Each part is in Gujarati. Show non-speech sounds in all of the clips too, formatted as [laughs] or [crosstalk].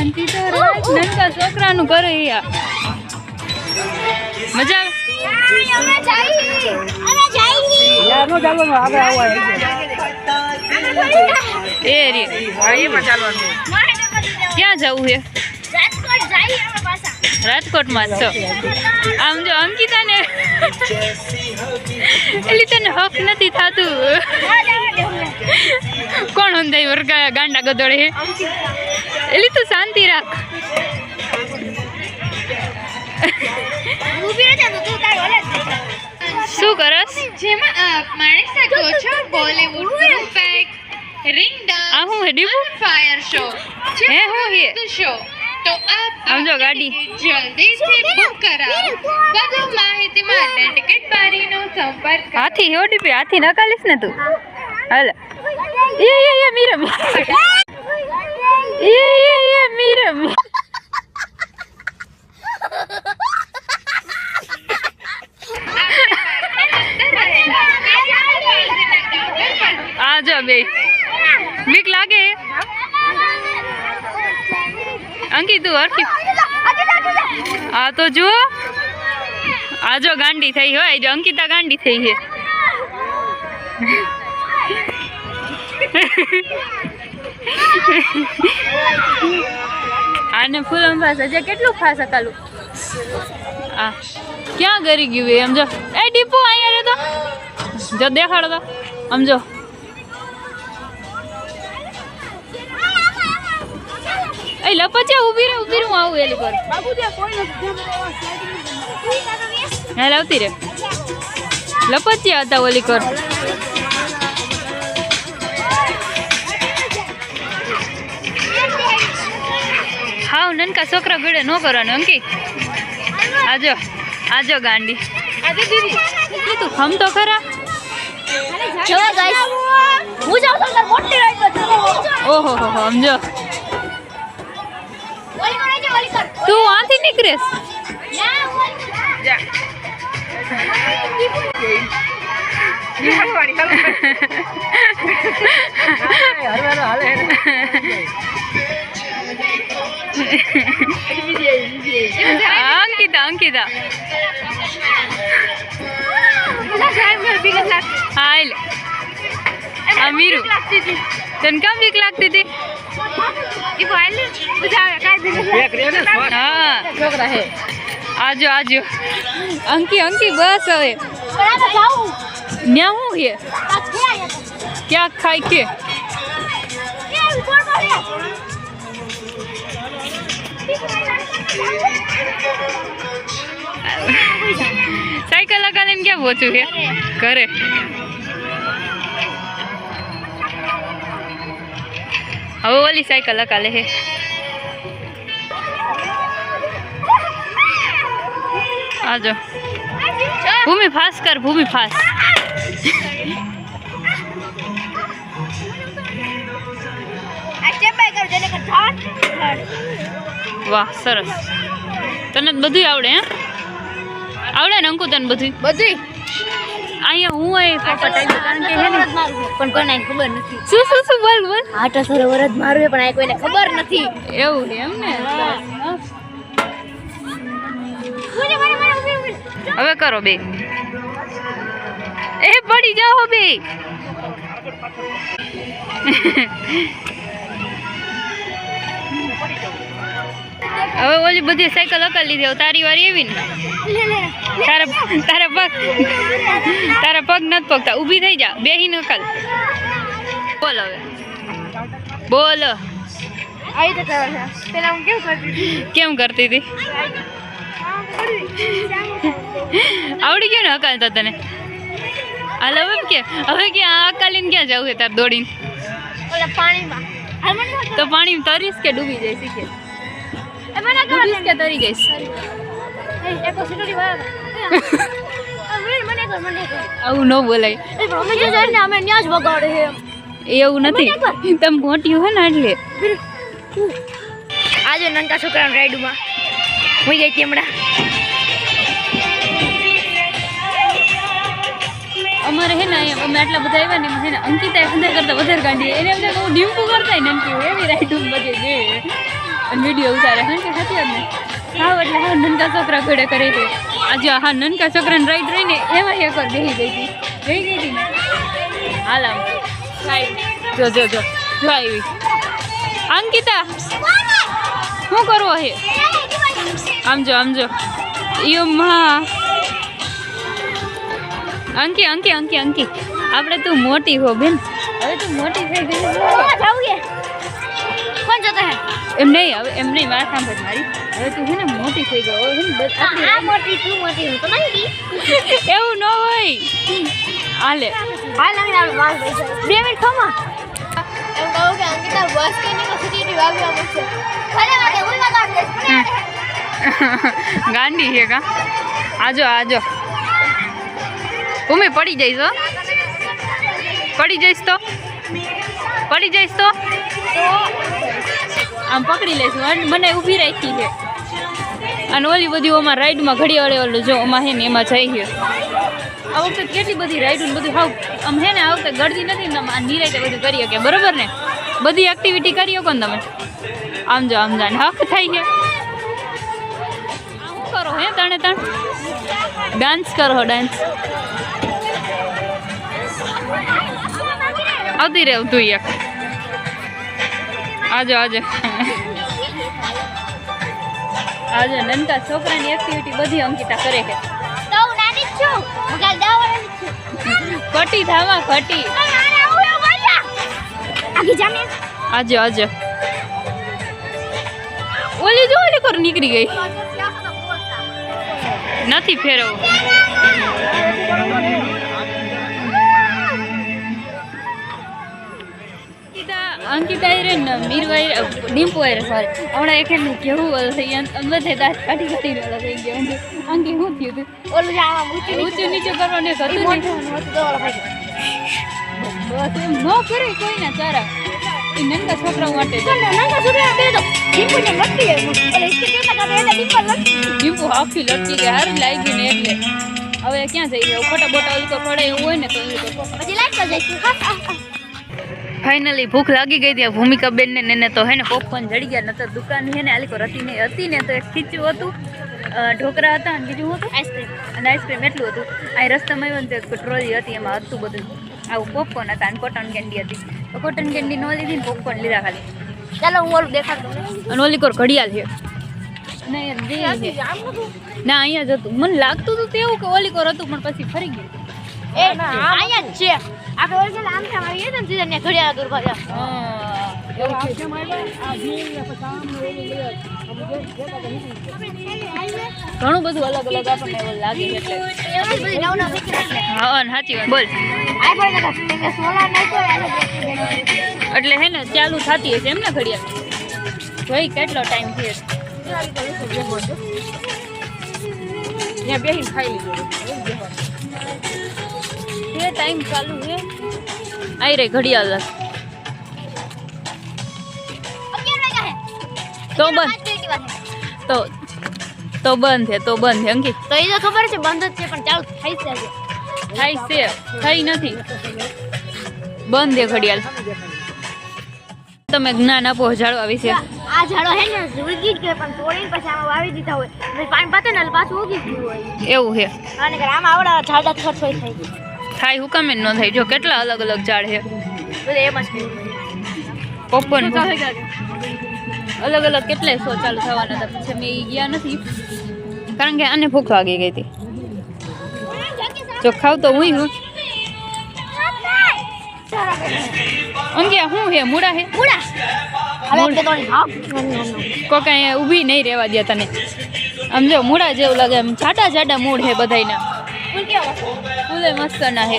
શાંતિ તો રાખ નનકા છોકરાનું કરે યા મજા આવવા એ રે. ક્યાં જવું છે? રાજકોટમાં જ છો આમ જો અંકિતાને એટલે તને હક નથી થતું. કોણ અંધાઈ વર્ગા ગાંડા ગદોળે હે? એટલે તું શાંતિ રાખ. શું કરસ? જેમાં છો બોલીવુડ રિંગ ડાન્સ આ હું હેડી ફાયર શો. હે હું હે. શો. તો આપ ગાડી. જલ્દીથી બુક કરાવો. વધુ માહિતી માટે ટિકિટ બારીનો સંપર્ક કરો. હાથી હોડી પે હાથી નકાલીસ ને તું? હાલ. એ એ એ મીરમ. એ એ એ મીરમ. આ બે. બીક લાગે? અંકિત, તું હરખી. આ તો જુઓ આ જો ગાંડી થઈ હોય, જો અંકિતા ગાંડી થઈ છે. આને ફૂલમ ફાસ હજે કેટલું ફાસ હકાલું આ, ક્યાં ગરી ગયું એ? સમજો એ ડીપુ, અહીંયા રે તો જો દેખાડો તો. સમજો એ લપચે ઊભી રે ઊભી હું આવું એલી પર. હા લાવતી રે લપચે હતા ઓલી કર હાવ નનકા છોકરા ગળે ન કરવાનું અંકી આજો આજો ગાંડી. એ તું ખમ તો ખરા? ઓહો હો હો સમજો તું આથી નીકળેસ અંકિતા અંકિતા. હા એટલે આ મીરુ. તને કેમ બીક લાગતી હતી? હા. આજો આજો. અંકી અંકી બસ હવે. ન્યા હું હે? ક્યાંક ખાય કે? સાયકલ લગાડીને ક્યાં પહોંચ્યું છે ઘરે. હવે ઓલી સાયકલ લગાડે છે આજો ભૂમિ ફાસ કર ભૂમિ ફાસ વાહ સરસ તને તો બધું આવડે હે આવડે ને અંકુ તને બધું બધું અહીંયા હું એ પટાઈ કારણ કે હે ને પણ કોઈને ખબર નથી. શું શું શું બોલ બોલ. આટા સરોવર જ મારું પણ આ કોઈને ખબર નથી. એવું એમ ને? હવે કરો બે. એ પડી જાઓ બે. [laughs] હવે ઓલી બધી સાયકલ અકલ લીધી હવે તારી વારી એવી ને. તારા તારા પગ તારા પગ નથી પગતા ઊભી થઈ જા બેહી અકલ બોલ હવે. બોલ. કેમ કરતી હતી? આવડી ગયું ને અકાલતા તને? હાલ હવે એમ કે હવે કે આ અકાલીને ક્યાં જવું છે તાર દોડીને? તો પાણીમાં તરીશ કે ડૂબી જઈશ ઈ ડૂબીશ કે તરી કહો [laughs] આવું ન બોલાય. એવું નથી. તમે મોટી હે ને એટલે. આજે નંકા છોકરાના રાઈડમાં. હું ગઈ હમણાં. અમારે હે ને અમે આટલા બધા આવ્યા ને એમાં હે ને અંકિતા ખંડા કરતા વધારે કાઢીએ એને એમ થાય કે હું ડીમ્પુ કરતા ને નનકી હોય એવી રાઈડ બધે અને વીડિયો ઉતારે હા કે સાચી વાત ને હા, એટલે હા નનકા છોકરા ઘોડે કરે છે. આજે હા નનકા છોકરાને રાઈડ રહીને એમાં એક વાર બેસી ગઈ હતી. બેસી ગઈ હતી ને? હાલ આમ. જો જો જો જો આવી. અંકિતા, શું કરવો હે? આમ જો આમ જો. યો માં. અંકી અંકી અંકી અંકી. આપણે તું મોટી હો બેન. હવે તું મોટી થઈ ગઈ. છે. કોણ જતો હે? એમ નહીં હવે એમ નહીં વાત સાંભળ મારી. હવે તું છે ને મોટી થઈ ગયો હવે ને બસ આ મોટી તું મોટી હું તો નહીં એવું ન હોય. હાલે. હાલ અમે આપણે બેસે બે મિનિટ ખમા એમ કહું કે અંકિતા બસ કે નહીં સીટી વાગવા છે. ભલે વાગે હું લગાડ દઈશ ગાંડી છે કા? આજો આજો. ઉમે પડી જઈશ હો. પડી જઈશ તો. પડી જઈશ તો આમ પકડી લેશું અને મને ઊભી રાખી છે. અને ઓલી બધી ઓમાં રાઈડમાં ઘડી વળે ઓલું જો ઓમાં હે ને એમાં જઈ છે આ વખતે કેટલી બધી રાઈડ બધું હાવ આમ હે ને આ વખતે ગળતી નથી ને આ નિરાયતે બધું કરી શકે. બરાબર ને? બધી એક્ટિવિટી કરી શકો ને તમે. આમ જો, આમ જાને હક થાય છે. શું કરો હે તણે તણ. ડાન્સ કરો ડાન્સ આવતી રહેવું તું એક આજો આજો આજો નનકા છોકરાની એક્ટિવિટી બધી અંકિતા કરે છે. તો હું નાની જ છું હું કાલ દવા વાળી જ છું. કટી ધામા કટી મારે આવું એવું બોલ્યા. આખી જામે આજો આજો. ઓલી જો ઓલી કર નીકળી ગઈ. નથી ફેરવું અંકિતા રે ને મીરવાઈ ડીમ્પુ રે સોરી હમણાં એક એનું કેવું થઈ ગયું બધે દાંત કાઢી કાઢી ઓલા થઈ ગયા. અંકી શું થયું હતું ઓલું ઊંચું નીચું કરવાનું હતું ને? કરે કોઈના તારા એ નંદા છોકરાઓ માટે. છોકરા બે તો લટકી એટલે એટલે ડીમ્પુ આખી લટકી હારું લાગી ને એટલે. હવે ક્યાં જઈ રહ્યા? ખોટા બોટા ઓલું તો પડે એવું હોય ને તો પછી લાઈટ જઈશું. ફાઇનલી ભૂખ લાગી ગઈ ત્યાં ભૂમિકા બેન ને એને તો હે ને પોપકોર્ન જડી ગયા નતર દુકાન છે ને આલી રતી હતી ને હતી ને તો એક ખીચું હતું ઢોકરા હતા અને બીજું હતું? આઈસ્ક્રીમ અને આઈસ્ક્રીમ એટલું હતું. આ રસ્તામાં આવ્યો ને તો ટ્રોલી હતી એમાં હતું બધું. આવું પોપકોર્ન હતા અને કોટન કેન્ડી હતી. તો કોટન કેન્ડી ન લીધી ને પોપકોર્ન લીધા ખાલી. ચાલો હું ઓલું દેખાડું. અને ઓલી કોર ઘડિયાળ છે. ના અહીંયા જ હતું. મને લાગતું હતું તેવું કે ઓલી કોર હતું પણ પછી ફરી ગયું. એ અહીંયા જ છે. આપણે આમ આવીએ સીધા ઘડિયાળ દૂર. ઘણું બધું અલગ અલગ આપણને એવું લાગે એટલે એવી બધી નવ નવ શીખી એટલે હા સાચી વાત. બોલ. એટલે હે ને ચાલુ થતી હશે એમ ને ઘડિયાળ? જોઈ કેટલો ટાઈમ થયો. ત્યાં બેહીને ખાઈ લીધું. તે ટાઈમ ચાલુ છે. આઈ રે ઘડિયાળ તો બંધ. તો તો બંધ છે તો બંધ છે અંકિત તો એ તો ખબર છે બંધ જ છે પણ ચાલુ થઈ છે. થાય છે થઈ નથી. બંધ છે ઘડિયાળ. તમે જ્ઞાન આપો ઝાડવા વિશે. આ ઝાડો હે ને ઉગી જ ગયો પણ તોડીને પછી આમાં વાવી દીધા હોય. પાણી પાતે ને પાછું ઉગી ગયું હોય. એવું છે. અને આમાં આવડા ઝાડા ખર્ચ હોય થાય થાય હુકામે ન થાય? જો કેટલા અલગ અલગ ઝાડ છે. પોપકોર્ન અલગ અલગ કેટલાય સો ચાલુ થવાના હતા? પછી અમે ગયા નથી. કારણ કે આને ભૂખ લાગી ગઈ હતી. જો ખાવ તો હું. હું અંગ્યા હું હે? મૂડા હે? ખાવ કોઈ કાંઈ ઊભી નહીં રહેવા દે તને. આમ જો મૂડા જેવું લાગે. આમ જાડા જાડા મૂળ હે બધાયના. ફૂલ કેવો ફૂલે મસ્ત ના હે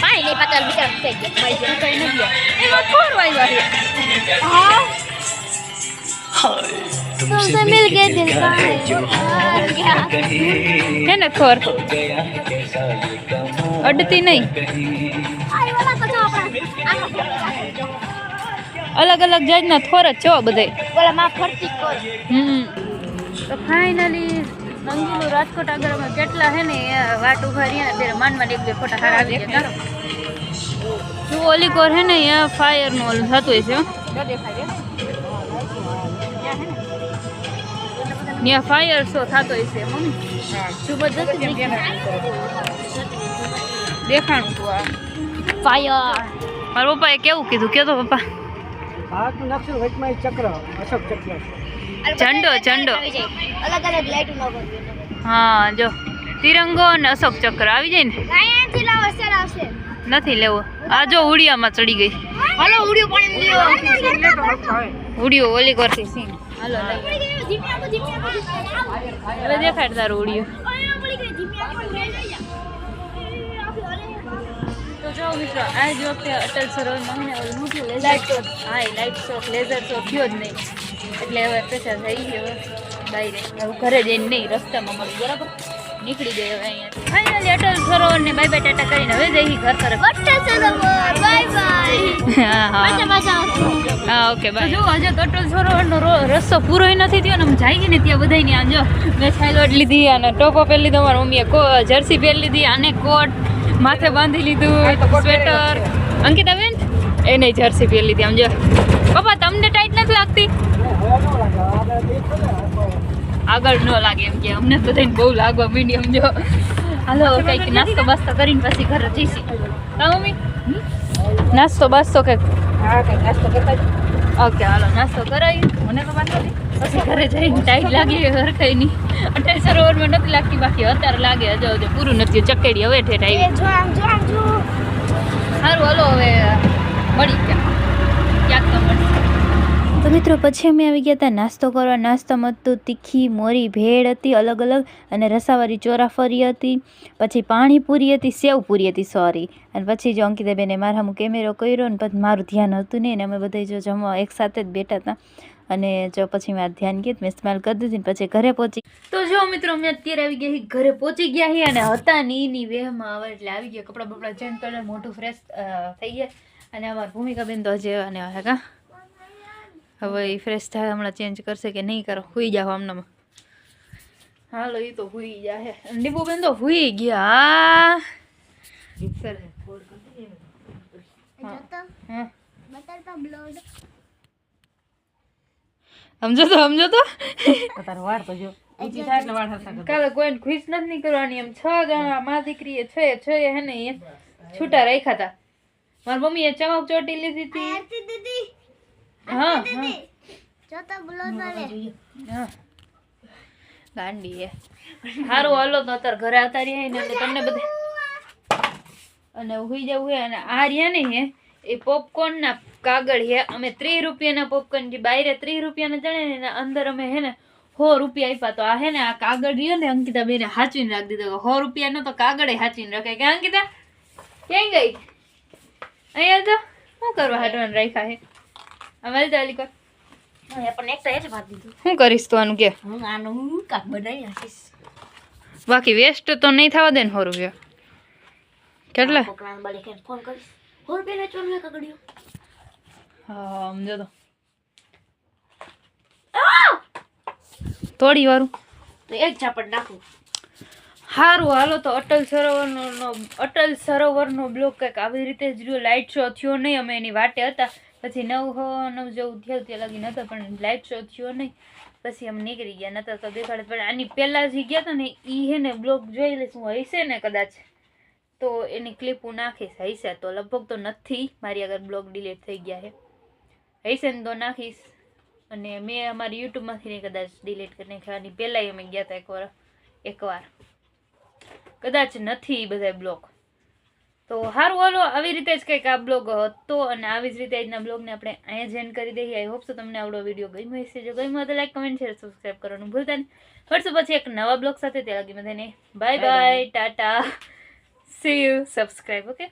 પાણી નહીં પાતા બિચારા થઈ ગયા મરી ગયા કઈ નથી એમાં થોર વાગ્યા છે हाँ तुमसे मिल के दिल का हार गया હે ને થોર અડતી નહીં आई वाला तो जो अपना અલગ અલગ જાતના થોર જ છો બધે बोला मां फरती को હમ તો ફાઇનલી રંગીલું રાજકોટ આગળ અમે કેટલા હે ને એ વાટ ઊભા રહ્યા ને ત્યારે માનમાં એક બે ફોટા હારા આવી ગયા જો ઓલી કોર હે ને અહીંયા ફાયરનું ઓલું થતું હોય છે હો. ત્યાં ફાયર શો થતો હોય છે મમ્મી. જબરદસ્ત દેખાણું તું આ. ફાયર. મારા પપ્પાએ કેવું કીધું? કેતો પપ્પા. ભારતનું નકશો વચમાં ચક્ર અશોક ચક્ર ઝંડો, ઝંડો. અલગ અલગ લાઈટ નો હા જો. તિરંગો અને અશોક ચક્ર આવી જાય ને? અહીંયાથી લાવો સર આવશે. નથી લેવો. આ જો ઉડિયામાં ચડી ગઈ. હાલો ઉડિયો પાણી ઉડિયો ઓલી કરતી સીન હાલો હવે દેખાડ તારું ઉડિયો. જો મિત્રો આ જ વખતે અટલ સરોવર મને ઓલું મોટું લેઝર શોખ હા લાઈટ લાઇટ શો લેઝર શોખ થયો જ નહીં. એટલે હવે પ્રેશર થઈ ગયો બહાર હવે ઘરે જઈને નહીં રસ્તામાં મળ્યું બરાબર? નીકળી ગયો હવે અહીંયાથી ફાઇનલી અટલ સરોવરને બાય બાય ટાટા કરીને હવે જઈ ઘર તરફ. બાય બાય [laughs] હા હા. હા ઓકે બાય જો હજે અટલ સરોવરનો રસ્તો પૂરો નથી થયો ને આમ ગઈ ને ત્યાં બધાય આમ જો મેં છાયલોટ લીધી અને ટોપો પહેરી લીધો મારી મમ્મીએ જર્સી પહેરી લીધી આને કોટ માથે બાંધી લીધું સ્વેટર અંકિતા બેન? એને જર્સી પહેરી લીધી આમ જો. પપ્પા તમને ટાઈટ નથી લાગતી? આગળ ન લાગે એમ કે અમને તો થઈને બહુ લાગવા માંડી એમ જો. હાલો કંઈક નાસ્તો બાસ્તો કરીને પછી ઘરે જઈશી. હા મમ્મી? નાસ્તો બાસ્તો કંઈક ઓકે હાલો નાસ્તો કરાવી. મને તો વાત પછી ઘરે જઈને ટાઈટ લાગી હરખાઈ નહીં. અટલ સરોવરમાં નથી લાગતી બાકી અત્યારે લાગે હજુ હજુ પૂરું નથી ચકેડી હવે ઠેઠ આવી. સારું હલો હવે તો મિત્રો, પછી અમે આવી ગયા હતા નાસ્તો કરવા. નાસ્તામાં તો તીખી, મોરી, ભેળ હતી અલગ અલગ અને રસાવાળી ચોરાફરી હતી. પછી પાણીપુરી હતી, સેવપુરી હતી સોરી અને પછી જો અંકિતાબેને મારા હું કેમેરો કર્યો ને પછી મારું ધ્યાન હતું નહીં ને અમે બધા જો જમવા એક સાથે જ બેઠા હતા. અને જો પછી મારું ધ્યાન ગયું મેં સ્મેલ કરી દીધી પછી ઘરે પહોંચી તો જો મિત્રો, અમે અત્યારે આવી ગયા ઘરે પહોંચી ગયા છીએ અને હતા ની ની વેહમાં આવે એટલે આવી ગયા. કપડાં બપડા ચેન્જ કરીને મોટું ફ્રેશ થઈ ગયા. અને અમારા ભૂમિકાબેન તો હજી અને હે કા? હવે એ ફ્રેશ થાય હમણાં ચેન્જ કરશે કે નહીં કરો? હુઈ જાઓ હમણાં હાલો એ તો હુઈ જાય નીબુબેન તો હુઈ ગયા. સર હા. હા? સમજો તો સમજો તો. તારો વાર તો જો. કાલે કોઈને ખુશ નથી કરવાની એમ. છ જણા મા દીકરીએ છે એ છ હે ને છૂટા રાખ્યા હતા. મારી મમ્મીએ ચમક ચોટી લીધી હતી. આરતી દીદી હા દીદી જો તો બ્લોડ મારે હા. ગાંડી એ સારું હાલો તો અત્યારે ઘરે આવતા રહ્યા ને એટલે તમને બધે અને હુઈ જવું હે અને આ રહ્યા ને હે એ પોપકોર્ન ના કાગળ હે. અમે ત્રીસ રૂપિયાના પોપકોર્ન જે બાયરે ત્રીસ રૂપિયાના જણે ને એના અંદર અમે હે ને સો રૂપિયા આપ્યા તો આ હે ને આ કાગળ રહ્યો ને અંકિતા બેને હાચવીને રાખી દીધો. સો રૂપિયાનો તો કાગળે હાચવીને રખાય. કે અંકિતા? ક્યાં ગઈ? અહીંયા તો શું કરવા હાટવાનું રાખ્યા હે અમારે તો અલી કર. પણ એક તો એ જ વાત દીધું. શું કરીશ તું આનું કે? હું આનું હું કાક બનાવી નાખીશ. બાકી વેસ્ટ તો નહીં થવા દે ને સો રૂપિયા કેટલા? છોકરાને બળી કે ફોન કરીશ. ફોન પે વેચવાનું હે કગડ્યું હા સમજો તો. થોડી વારું. તો એક ઝાપટ નાખું. સારું હાલો તો અટલ સરોવરનો અટલ સરોવરનો બ્લોક કંઈક આવી રીતે જ રહ્યો. લાઇટ શો થયો નહીં, અમે એની વાટે હતા. પછી નવ નવ જેવું થયું ત્યાં લગી નહોતો, પણ લાઇટ શો થયો નહીં. પછી અમે નીકળી ગયા નતા તો દેખાડે. પણ આની પહેલાં જે ગયા હતા ને એ હે ને બ્લોક જોઈ લઈશું હશે ને કદાચ. તો એની ક્લિપ હું નાખીશ હશે તો. લગભગ તો નથી, મારી આગળ બ્લોગ ડિલીટ થઈ ગયા છે હશે ને તો નાખીશ. અને મેં અમારી યુટ્યુબમાંથી કદાચ ડિલીટ કરી નાખ્યા. પહેલાંય અમે ગયા હતા એકવાર એકવાર કદાચ નથી બધા બ્લોગ તો સારું ઓલો આવી રીતે જ કંઈક આ બ્લોગ હતો અને આવી જ રીતે આજના બ્લોગને આપણે અહીંયા જ end કરી દઈએ. આઈ હોપ સો તમને આવડો વીડિયો ગમ્યો હશે. જો ગમ્યો તો લાઈક કમેન્ટ શેર સબસ્ક્રાઈબ કરવાનું ભૂલતા નહીં. મળશું પછી એક નવા બ્લોગ સાથે. ત્યાં લગી બધાને bye bye tata. See you subscribe okay